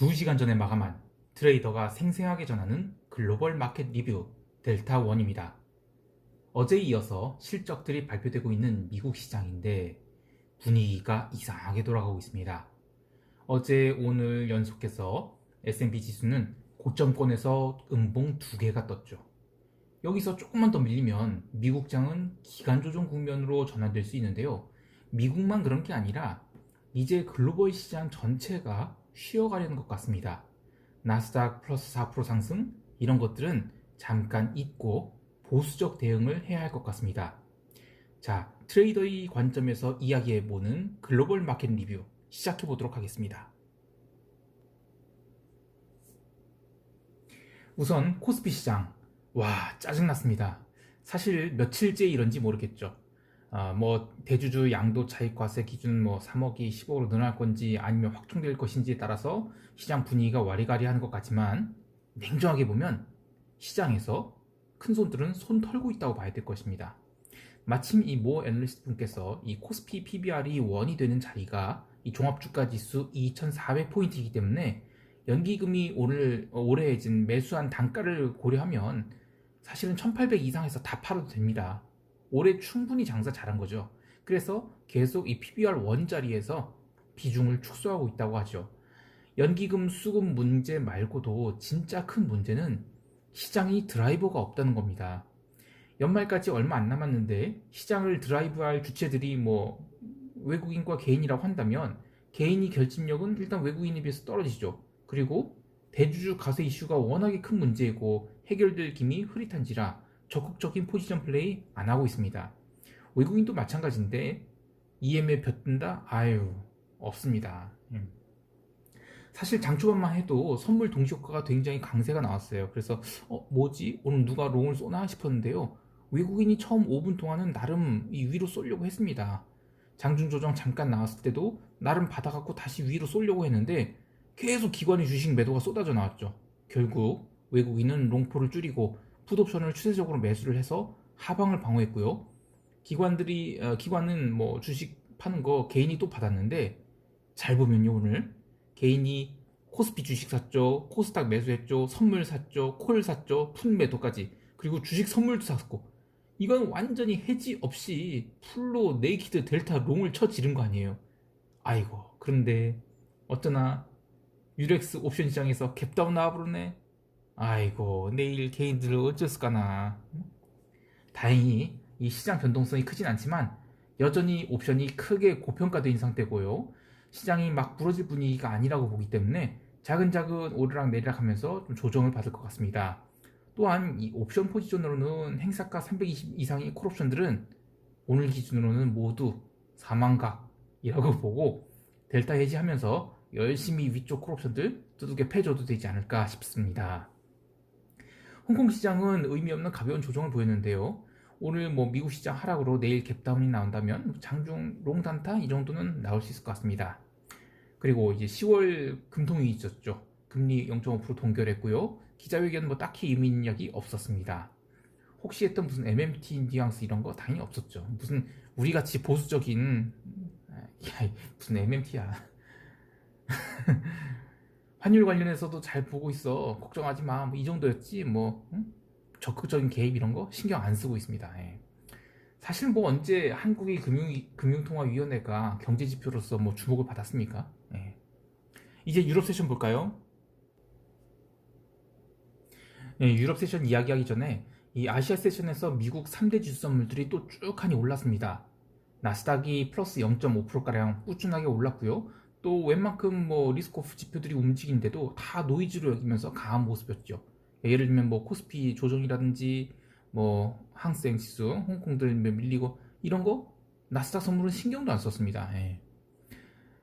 2시간 전에 마감한 트레이더가 생생하게 전하는 글로벌 마켓 리뷰 델타 원입니다. 어제 이어서 실적들이 발표되고 있는 미국 시장인데 분위기가 이상하게 돌아가고 있습니다. 어제 오늘 연속해서 S&P 지수는 고점권에서 음봉 두 개가 떴죠. 여기서 조금만 더 밀리면 미국장은 기간 조정 국면으로 전환될 수 있는데요. 미국만 그런 게 아니라 이제 글로벌 시장 전체가 쉬어가려는 것 같습니다. 나스닥 플러스 4% 상승 이런 것들은 잠깐 잊고 보수적 대응을 해야 할 것 같습니다. 자, 트레이더의 관점에서 이야기해보는 글로벌 마켓 리뷰 시작해 보도록 하겠습니다. 우선 코스피 시장. 와, 짜증났습니다. 사실 며칠째 이런지 모르겠죠. 아, 뭐 대주주 양도 차익 과세 기준 뭐 3억이 10억으로 늘어날 건지 아니면 확충될 것인지에 따라서 시장 분위기가 와리가리하는 것 같지만 냉정하게 보면 시장에서 큰 손들은 손 털고 있다고 봐야 될 것입니다. 마침 이 모 애널리스트 분께서 이 코스피 PBR이 원이 되는 자리가 이 종합주가지수 2,400포인트이기 때문에 연기금이 오늘 어, 올해 진 매수한 단가를 고려하면 사실은 1,800 이상에서 다 팔아도 됩니다. 올해 충분히 장사 잘한 거죠. 그래서 계속 이 PBR 원자리에서 비중을 축소하고 있다고 하죠. 연기금 수급 문제 말고도 진짜 큰 문제는 시장이 드라이버가 없다는 겁니다. 연말까지 얼마 안 남았는데 시장을 드라이브할 주체들이 뭐 외국인과 개인이라고 한다면 개인이 결집력은 일단 외국인에 비해서 떨어지죠. 그리고 대주주 가세 이슈가 워낙에 큰 문제이고 해결될 김이 흐릿한지라 적극적인 포지션 플레이 안 하고 있습니다. 외국인도 마찬가지인데 EM에 벼뜬다? 아유 없습니다. 음. 사실 장초반만 해도 선물 동시 효과가 굉장히 강세가 나왔어요. 그래서 어 뭐지 오늘 누가 롱을 쏘나 싶었는데요. 외국인이 처음 5분 동안은 나름 이 위로 쏠려고 했습니다. 장중 조정 잠깐 나왔을 때도 나름 받아갖고 다시 위로 쏠려고 했는데 계속 기관의 주식 매도가 쏟아져 나왔죠. 결국 외국인은 롱포를 줄이고 풋옵션을 추세적으로 매수를 해서 하방을 방어했고요. 기관들이 어, 기관은 뭐 주식 파는 거 개인이 또 받았는데 잘 보면요 오늘 개인이 코스피 주식 샀죠, 코스닥 매수했죠, 선물 샀죠, 콜 샀죠, 푼 매도까지 그리고 주식 선물도 샀고 이건 완전히 해지 없이 풀로 네이키드 델타 롱을 쳐 지른 거 아니에요. 아이고 그런데 어쩌나 유렉스 옵션 시장에서 갭다운 나와버렸네. 아이고 내일 개인들을 어쩌을까나 다행히 이 시장 변동성이 크진 않지만 여전히 옵션이 크게 고평가된 상태고요. 시장이 막 부러질 분위기가 아니라고 보기 때문에 작은작은 오르락 내리락 하면서 좀 조정을 받을 것 같습니다. 또한 이 옵션 포지션으로는 행사가 320 이상의 콜옵션들은 오늘 기준으로는 모두 사망각이라고 보고 델타 해지하면서 열심히 위쪽 콜옵션들 두둑에 패줘도 되지 않을까 싶습니다. 홍콩 시장은 의미 없는 가벼운 조정을 보였는데요. 오늘 뭐 미국 시장 하락으로 내일 갭다운이 나온다면 장중 롱단타 이 정도는 나올 수 있을 것 같습니다. 그리고 이제 10월 금통위 있었죠. 금리 0.5% 동결했고요. 기자회견 뭐 딱히 의미 있는 이야기 없었습니다. 혹시 했던 무슨 MMT 뉘앙스 이런 거 당연히 없었죠. 무슨 우리 같이 보수적인 야 무슨 MMT야. 환율 관련해서도 잘 보고 있어. 걱정하지 마. 뭐 이 정도였지. 뭐 응? 적극적인 개입 이런 거 신경 안 쓰고 있습니다. 예. 사실 뭐 언제 한국의 금융 금융통화위원회가 경제 지표로서 뭐 주목을 받았습니까? 예. 이제 유럽 세션 볼까요? 예, 유럽 세션 이야기하기 전에 이 아시아 세션에서 미국 3대 지수 선물들이 또 쭉 하니 올랐습니다. 나스닥이 플러스 0.5%가량 꾸준하게 올랐고요. 또 웬만큼 뭐 리스크오프 지표들이 움직인데도 다 노이즈로 여기면서 강한 모습이었죠. 예를 들면 뭐 코스피 조정이라든지 뭐 항생 지수, 홍콩들 밀리고 이런 거 나스닥 선물은 신경도 안 썼습니다. 예.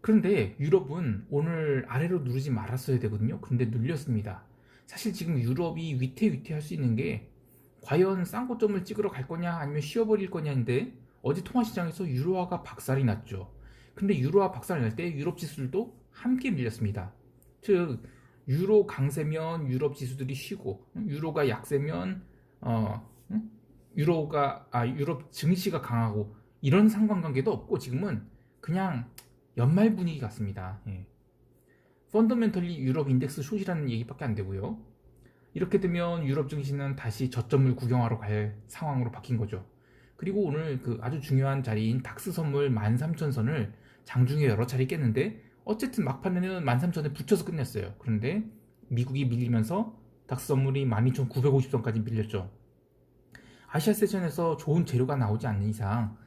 그런데 유럽은 오늘 아래로 누르지 말았어야 되거든요. 근데 눌렸습니다. 사실 지금 유럽이 위태위태할 수 있는 게 과연 쌍고점을 찍으러 갈 거냐 아니면 쉬어버릴 거냐인데 어제 통화시장에서 유로화가 박살이 났죠. 근데 유로화 박살이 날때 유럽 지수들도 함께 밀렸습니다. 즉 유로 강세면 유럽 지수들이 쉬고 유로가 약세면 어 유로가 아 유럽 증시가 강하고 이런 상관관계도 없고 지금은 그냥 연말 분위기 같습니다. 예. 펀더멘털리 유럽 인덱스 숏이라는 얘기밖에 안 되고요. 이렇게 되면 유럽 증시는 다시 저점을 구경하러 갈 상황으로 바뀐 거죠. 그리고 오늘 그 아주 중요한 자리인 닥스 선물 13,000선을 장중에 여러 차례 깼는데 어쨌든 막판에는 13,000에 붙여서 끝냈어요. 그런데 미국이 밀리면서 닥스 선물이 12,950선까지 밀렸죠. 아시아 세션에서 좋은 재료가 나오지 않는 이상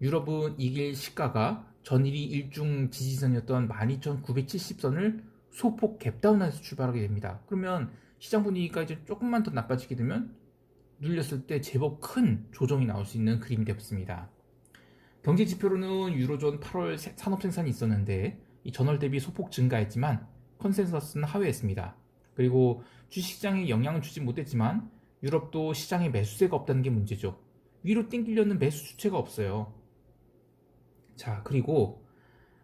유럽은 이길 시가가 전일이 일중 지지선이었던 12,970선을 소폭 갭다운해서 출발하게 됩니다. 그러면 시장 분위기가 이제 조금만 더 나빠지게 되면 눌렸을 때 제법 큰 조정이 나올 수 있는 그림이 되었습니다. 경제 지표로는 유로존 8월 세- 산업 생산이 있었는데 이 전월 대비 소폭 증가했지만 컨센서스는 하회했습니다. 그리고 주식시장에 영향을 주지 못했지만 유럽도 시장에 매수세가 없다는 게 문제죠. 위로 땡기려는 매수 주체가 없어요. 자 그리고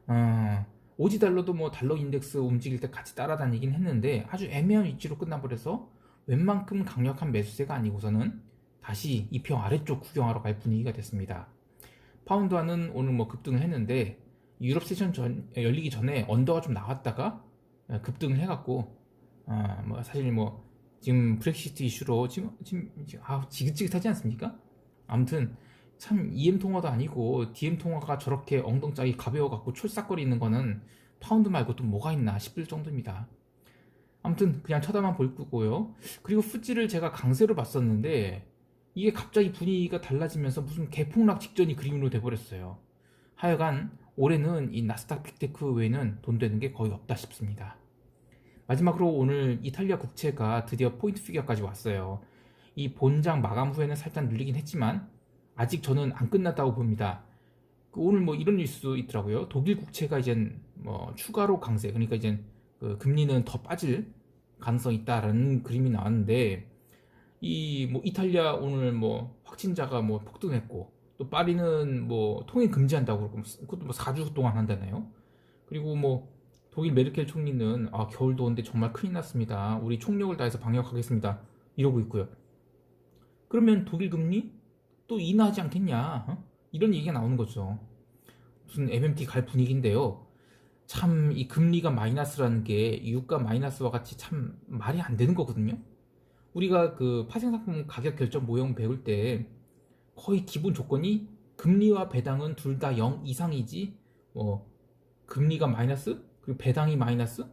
어, 오지 달러도 뭐 달러 인덱스 움직일 때 같이 따라다니긴 했는데 아주 애매한 위치로 끝나버려서 웬만큼 강력한 매수세가 아니고서는 다시 이표 아래쪽 구경하러 갈 분위기가 됐습니다. 파운드화는 오늘 뭐 급등을 했는데 유럽 세션 전, 열리기 전에 언더가 좀 나왔다가 어, 급등을 해갖고 아, 뭐 사실 뭐 지금 브렉시트 이슈로 지금 지금 지금 아 지긋지긋하지 않습니까? 아무튼 참 EM 통화도 아니고 DM 통화가 저렇게 엉덩짝이 가벼워 갖고 촐싹거리는 거는 파운드 말고 또 뭐가 있나 싶을 정도입니다. 아무튼 그냥 쳐다만 볼 거고요. 그리고 푸지를 제가 강세로 봤었는데 이게 갑자기 분위기가 달라지면서 무슨 개폭락 직전이 그림으로 돼버렸어요. 하여간 올해는 이 나스닥 빅테크 외에는 돈 되는 게 거의 없다 싶습니다. 마지막으로 오늘 이탈리아 국채가 드디어 포인트 피겨까지 왔어요. 이 본장 마감 후에는 살짝 눌리긴 했지만 아직 저는 안 끝났다고 봅니다. 그 오늘 뭐 이런 뉴스 있더라고요. 독일 국채가 이젠 뭐 추가로 강세, 그러니까 이젠 그 금리는 더 빠질 가능성이 있다라는 그림이 나왔는데 이 뭐 이탈리아 오늘 뭐 확진자가 뭐 폭등했고 또 파리는 뭐 통행 금지한다고 그러고 그것도 뭐 4주 동안 한다네요. 그리고 뭐 독일 메르켈 총리는 아 겨울 더운데 정말 큰일 났습니다. 우리 총력을 다해서 방역하겠습니다. 이러고 있고요. 그러면 독일 금리 또 인하하지 않겠냐? 어? 이런 얘기가 나오는 거죠. 무슨 MMT 갈 분위기인데요. 참 이 금리가 마이너스라는 게 유가 마이너스와 같이 참 말이 안 되는 거거든요. 우리가 그 파생상품 가격 결정 모형 배울 때 거의 기본 조건이 금리와 배당은 둘 다 0 이상이지 뭐 금리가 마이너스 그리고 배당이 마이너스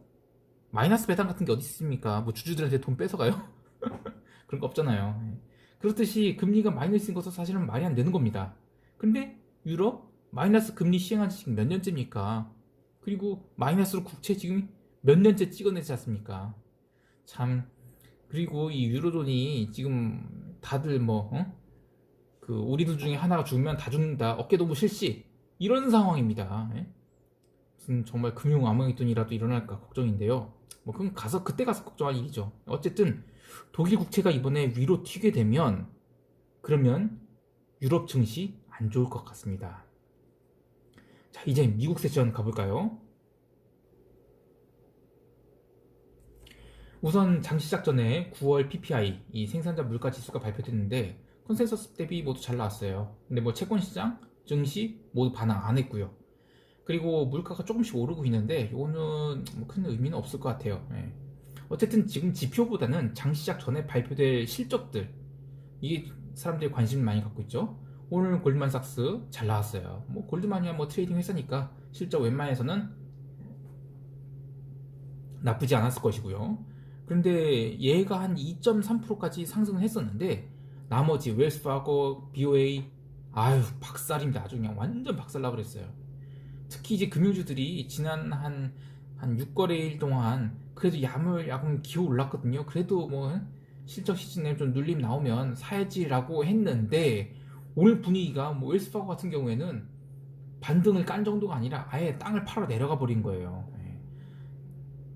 마이너스 배당 같은 게 어디 있습니까? 뭐 주주들한테 돈 뺏어가요? 그런 거 없잖아요. 예. 그렇듯이 금리가 마이너스인 것은 사실은 말이 안 되는 겁니다. 근데 유럽 마이너스 금리 시행한 지 몇 년째입니까? 그리고 마이너스로 국채 지금 몇 년째 찍어내지 않습니까? 참 그리고 이 유로존이 지금 다들 뭐 어? 그 우리들 중에 하나가 죽으면 다 죽는다 어깨동무 실시 이런 상황입니다. 예? 무슨 정말 금융 암흑돈이라도 일어날까 걱정인데요. 뭐 그럼 가서 그때 가서 걱정할 일이죠. 어쨌든 독일 국채가 이번에 위로 튀게 되면 그러면 유럽 증시 안 좋을 것 같습니다. 자, 이제 미국 세션 가볼까요? 우선 장 시작 전에 9월 PPI 이 생산자 물가 지수가 발표됐는데 컨센서스 대비 모두 잘 나왔어요. 근데 뭐 채권 시장, 증시 모두 반응 안 했고요. 그리고 물가가 조금씩 오르고 있는데 이거는 뭐 큰 의미는 없을 것 같아요. 예. 어쨌든 지금 지표보다는 장 시작 전에 발표될 실적들 이게 사람들이 관심을 많이 갖고 있죠. 오늘 골드만삭스 잘 나왔어요. 뭐 골드만이야 뭐 트레이딩 회사니까 실적 웬만해서는 나쁘지 않았을 것이고요. 그런데 얘가 한 2.3%까지 상승을 했었는데 나머지 웰스파고, BOA 아유 박살입니다. 아주 그냥 완전 박살나 그랬어요. 특히 이제 금융주들이 지난 한, 한 6거래일 동안 그래도 야물야물 기어 올랐거든요. 그래도 뭐 실적 시즌에 좀 눌림 나오면 사야지라고 했는데 오늘 분위기가 뭐 웰스파고 같은 경우에는 반등을 깐 정도가 아니라 아예 땅을 팔아 내려가 버린 거예요. 예.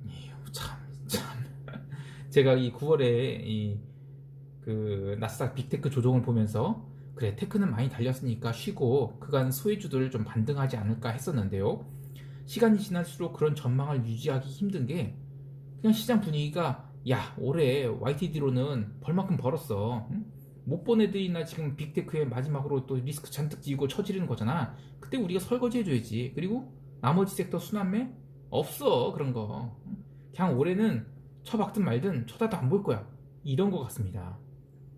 이유, 참, 참. 제가 이 9월에 이 그 나스닥 빅테크 조정을 보면서 그래 테크는 많이 달렸으니까 쉬고 그간 소외주들을 좀 반등하지 않을까 했었는데요. 시간이 지날수록 그런 전망을 유지하기 힘든 게 그냥 시장 분위기가 야 올해 YTD로는 벌만큼 벌었어. 응? 못 본 애들이나 지금 빅테크의 마지막으로 또 리스크 잔뜩 지고 처지르는 거잖아. 그때 우리가 설거지 해줘야지. 그리고 나머지 섹터 순환매 없어 그런 거. 응? 그냥 올해는 쳐박든 말든 쳐다도 안 볼 거야. 이런 것 같습니다.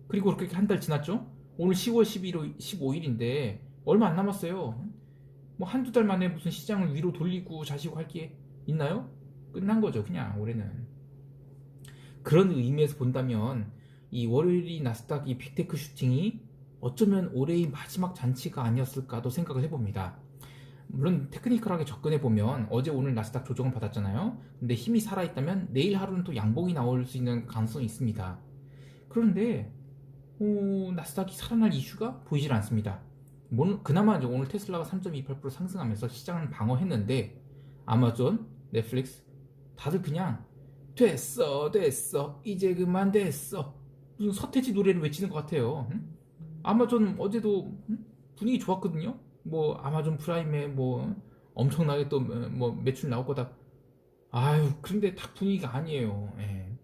그리고 그렇게 한 달 지났죠? 오늘 10월 11일, 15일인데 얼마 안 남았어요. 뭐 한두 달 만에 무슨 시장을 위로 돌리고 자시고 할 게 있나요? 끝난 거죠, 그냥 올해는. 그런 의미에서 본다면 이 월요일이 나스닥 이 빅테크 슈팅이 어쩌면 올해의 마지막 잔치가 아니었을까도 생각을 해봅니다. 물론 테크니컬하게 접근해 보면 어제 오늘 나스닥 조정을 받았잖아요. 근데 힘이 살아있다면 내일 하루는 또 양봉이 나올 수 있는 가능성이 있습니다. 그런데 어, 나스닥이 살아날 이슈가 보이질 않습니다. 뭐, 그나마 이제 오늘 테슬라가 3.28% 상승하면서 시장을 방어했는데 아마존, 넷플릭스 다들 그냥 됐어 됐어 이제 그만 됐어 서태지 노래를 외치는 것 같아요. 응? 아마존 어제도 응? 분위기 좋았거든요. 뭐 아마존 프라임에 뭐 엄청나게 또 뭐 매출 나올 거다. 아유 그런데 딱 분위기가 아니에요. 예.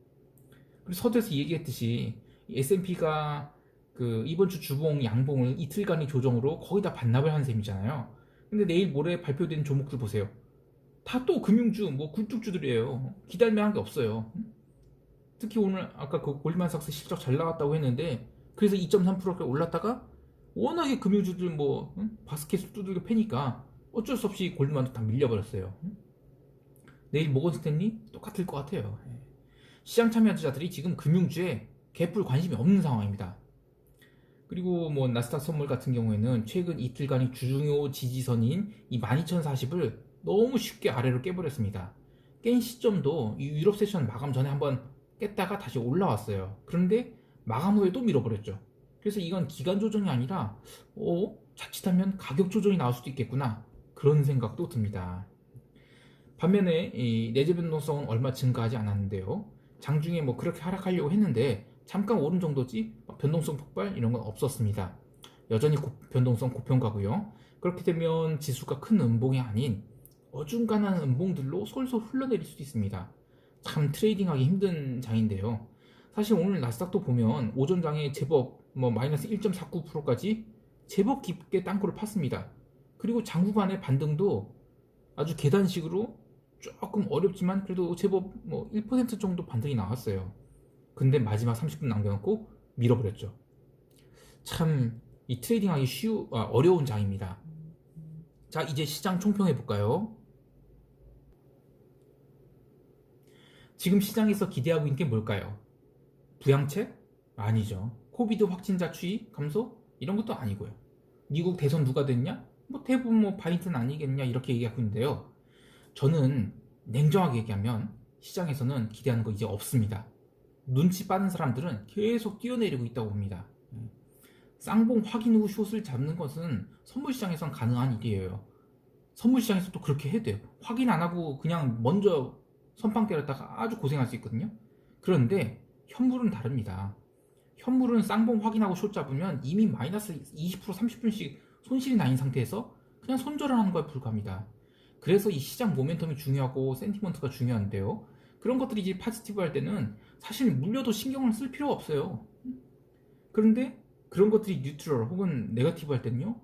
그리고 서두에서 얘기했듯이 S&P가 그 이번 주 주봉 양봉을 이틀간의 조정으로 거의 다 반납을 한 셈이잖아요. 근데 내일 모레 발표된 종목들 보세요. 다 또 금융주, 뭐 굴뚝주들이에요. 기다릴만한 게 없어요. 특히 오늘 아까 그 골드만삭스 실적 잘 나왔다고 했는데 그래서 2.3%가 올랐다가 워낙에 금융주들 뭐 응? 바스켓을 두들겨 패니까 어쩔 수 없이 골드만도 다 밀려버렸어요. 응? 내일 모건 스탠리 똑같을 것 같아요. 예. 시장 참여자들이 지금 금융주에 개뿔 관심이 없는 상황입니다. 그리고 뭐 나스닥 선물 같은 경우에는 최근 이틀간의 주중요 지지선인 이 12,040을 너무 쉽게 아래로 깨버렸습니다. 깬 시점도 이 유럽 세션 마감 전에 한번 깼다가 다시 올라왔어요. 그런데 마감 후에 또 밀어버렸죠. 그래서 이건 기간 조정이 아니라 어? 자칫하면 가격 조정이 나올 수도 있겠구나 그런 생각도 듭니다. 반면에 이 내재 변동성은 얼마 증가하지 않았는데요. 장중에 뭐 그렇게 하락하려고 했는데 잠깐 오른 정도지 변동성 폭발 이런 건 없었습니다. 여전히 고, 변동성 고평가고요. 그렇게 되면 지수가 큰 음봉이 아닌 어중간한 음봉들로 솔솔 흘러내릴 수도 있습니다. 참 트레이딩하기 힘든 장인데요. 사실 오늘 나스닥도 보면 오전 장에 제법 뭐 마이너스 1.49%까지 제법 깊게 땅굴을 팠습니다. 그리고 장후반의 반등도 아주 계단식으로 조금 어렵지만 그래도 제법 뭐 1% 정도 반등이 나왔어요. 근데 마지막 30분 남겨놓고 밀어버렸죠. 참 이 트레이딩하기 쉬우 아, 어려운 장입니다. 자 이제 시장 총평해 볼까요? 지금 시장에서 기대하고 있는 게 뭘까요? 부양책? 아니죠. 코비드 확진자 추이 감소? 이런 것도 아니고요. 미국 대선 누가 됐냐? 뭐 대부분 뭐 바이든 아니겠냐 이렇게 얘기하고 있는데요. 저는 냉정하게 얘기하면 시장에서는 기대하는 거 이제 없습니다. 눈치 빠른 사람들은 계속 뛰어내리고 있다고 봅니다. 쌍봉 확인 후 숏을 잡는 것은 선물 시장에선 가능한 일이에요. 선물 시장에서도 그렇게 해도 돼요. 확인 안 하고 그냥 먼저 선빵 때렸다가 아주 고생할 수 있거든요. 그런데 현물은 다릅니다. 현물은 쌍봉 확인하고 숏 잡으면 이미 마이너스 20% 30%씩 손실이 나인 상태에서 그냥 손절을 하는 거에 불과합니다. 그래서 이 시장 모멘텀이 중요하고 센티먼트가 중요한데요. 그런 것들이 이제 파지티브 할 때는 사실 물려도 신경을 쓸 필요가 없어요. 그런데 그런 것들이 뉴트럴 혹은 네거티브 할 때는요.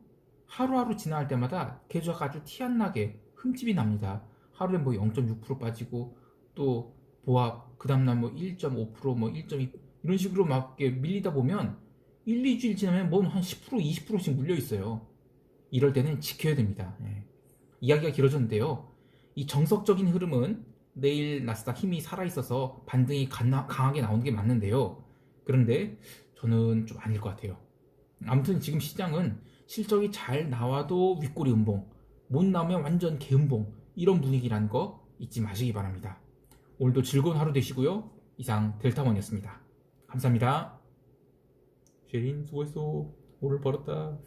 하루하루 지나갈 때마다 계좌가 아주 티 안 나게 흠집이 납니다. 하루에 뭐 0.6% 빠지고 또 보합 그 다음날 뭐 1.5%뭐 1.2 이런 식으로 막 밀리다 보면 1, 2주일 지나면 뭐한 10% 20%씩 물려 있어요. 이럴 때는 지켜야 됩니다. 예. 이야기가 길어졌는데요. 이 정석적인 흐름은 내일 나스닥 힘이 살아있어서 반등이 강하, 강하게 나오는 게 맞는데요. 그런데 저는 좀 아닐 것 같아요. 아무튼 지금 시장은 실적이 잘 나와도 윗꼬리 음봉, 못 나오면 완전 개음봉 이런 분위기라는 거 잊지 마시기 바랍니다. 오늘도 즐거운 하루 되시고요. 이상 델타원이었습니다. 감사합니다. 쉐린 수고했어. 오늘 벌었다.